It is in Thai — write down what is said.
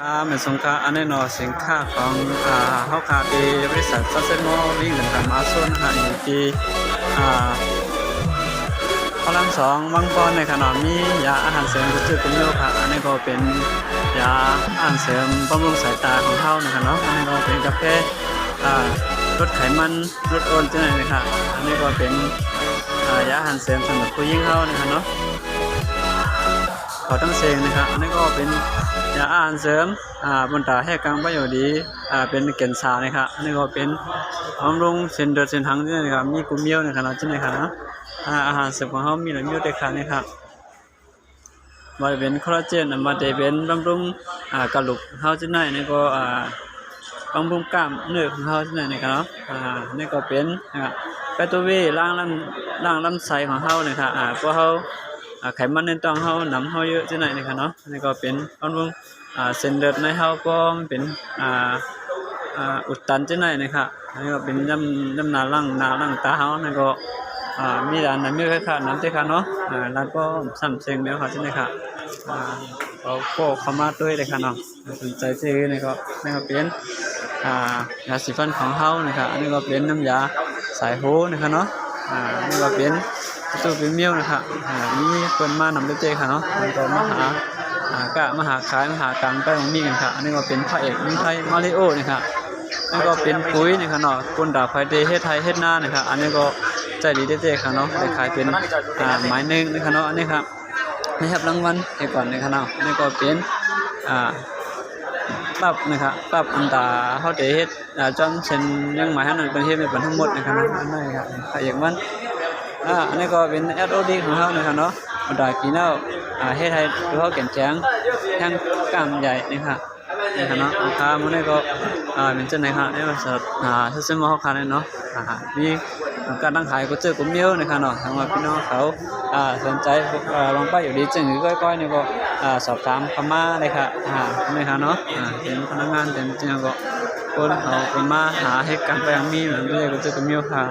ครับเป็นสงค้าอันแน่นอนสินค้าของอ่าเฮาคาดีบริษัทซัสเซนโมวิ่งกันมาส่วนหาอยู่ที่อ่าพลังสองมังกรในขณะมียาอาหารเสริมกุจุกุมโยค่ะอันนี้ก็เป็นยาอาหารเสริมบำรุงสายตาของเฮานะครับเนาะอันนี้ก็เป็นกาแฟอ่าลดไขมันลดโอนจังได๋นะคะอันนี้ก็เป็นอ่ายาอาหารเสริมสำหรับผู้หญิงเฮานะครับเนาะ เขาตั้งเซงนะครับอันนี้ก็เป็นยาอาหารเสริมอ่าบนตาให้กลางประโยชน์ดีอ่าเป็นเกณฑ์สานะครับอันนี้ก็เป็นบำรุงเส้นเดือดเส้นหังที่นะครับมีกุมเมียวนะครับที่นี่ครับเนาะอ่าอาหารเสริมของเขามีหลายมีด้วยกันนะครับมาเป็นคอลลาเจนมาได้เป็นบำรุงอ่ากระดูกเฮาที่ไหนนี่ก็อ่าบำรุงกล้ามเนื้อของเฮาที่ไหนนะครับอ่านี่ก็เป็นนะครับแปตัวเวล้างลำล้างลำไส้ของเฮานะครับอ่าเพราะเฮาอ่า ไขมันในตังเฮาหนำเฮาเยอะจังไหนนะครับเนาะนี่ก็เป็นบำรุงอ่าเส้นเลือดในเฮาก็เป็นอ่าอ่าอุดตันจังไหนนะครับอันนี้ก็เป็นน้ำน้ำหนาล่างหนาล่างตาเฮานั่ก็อ่ามีอันนั้นมีค่าน้ำเตค่ะเนาะอ่าแล้วก็ซ้ำเสียงเดียวค่ะจังไหนค่ะอ่าเอาโคเข้ามาด้วยเลยค่ะเนาะสนใจซื้อนี่ก็นี่ก็เป็นอ่ายาสีฟันของเฮานะครับอันนี้ก็เป็นน้ำยาสายโหนะครับเนาะอ่านี่ก็เป็น ตู้เป็นเมียวนะครับอ่ามีคนมานำเต้ๆค่ะเนาะมันก็มาหาอ่ากะมาหาขายมาหาตังค์ไปของมีกันค่ะอันนี้ก็เป็นพระเอกมืองไทยมาริโอนะครับนี่ก็เป็นปุ๋ยนะครับเนาะคนดาบไฟเดย์เฮ็ดไทยเฮ็ดหน้านะครับอันนี้ก็ใจดีเต้ๆค่ะเนาะได้ขายเป็นอ่าหมายหนึ่งนะครับเนาะอันนี้ครับนี่ครับรางวัลให้ก่อนนะครับเนาะนนี้ก็เป็นอ่าปรับนะครับปรับอันตาเฮาได้เฮ็ดจอนเซนยังหมายให้นั่นเป็นเฮ็ดเป็นทั้งหมดนะครับนาะอันนี้ครับพระเอกมัน อ่าอันนี้ก็เป็น SOD ของเขานะครับเนาะบดากีเนาอ่าเฮ็ดให้ตัวเขาแก่นแจ้งแข้งกล้ามใหญ่นะครับนี่ครับเนาะราคามันนี่ก็อ่าเป็นเจังไหนครับในบริษัทอ่าซื้อมาเขาขายเนาะอ่ามีการตั้งขายก็เจอกุมเมียวนะครับเนาะทางว่าพี่น้องเขาอ่าสนใจอ่าลองไปอยู่ดีจึงหรือก้อยๆนี่ก็อ่าสอบถามเข้ามาเลยครับอ่านี่ครับเนาะอ่าเป็นพนักงานเป็นจริงก็คนเขาคนมาหาให้กันไปยังมีเหมือนเรื่อยก็เจอกุมเมียวค่ะ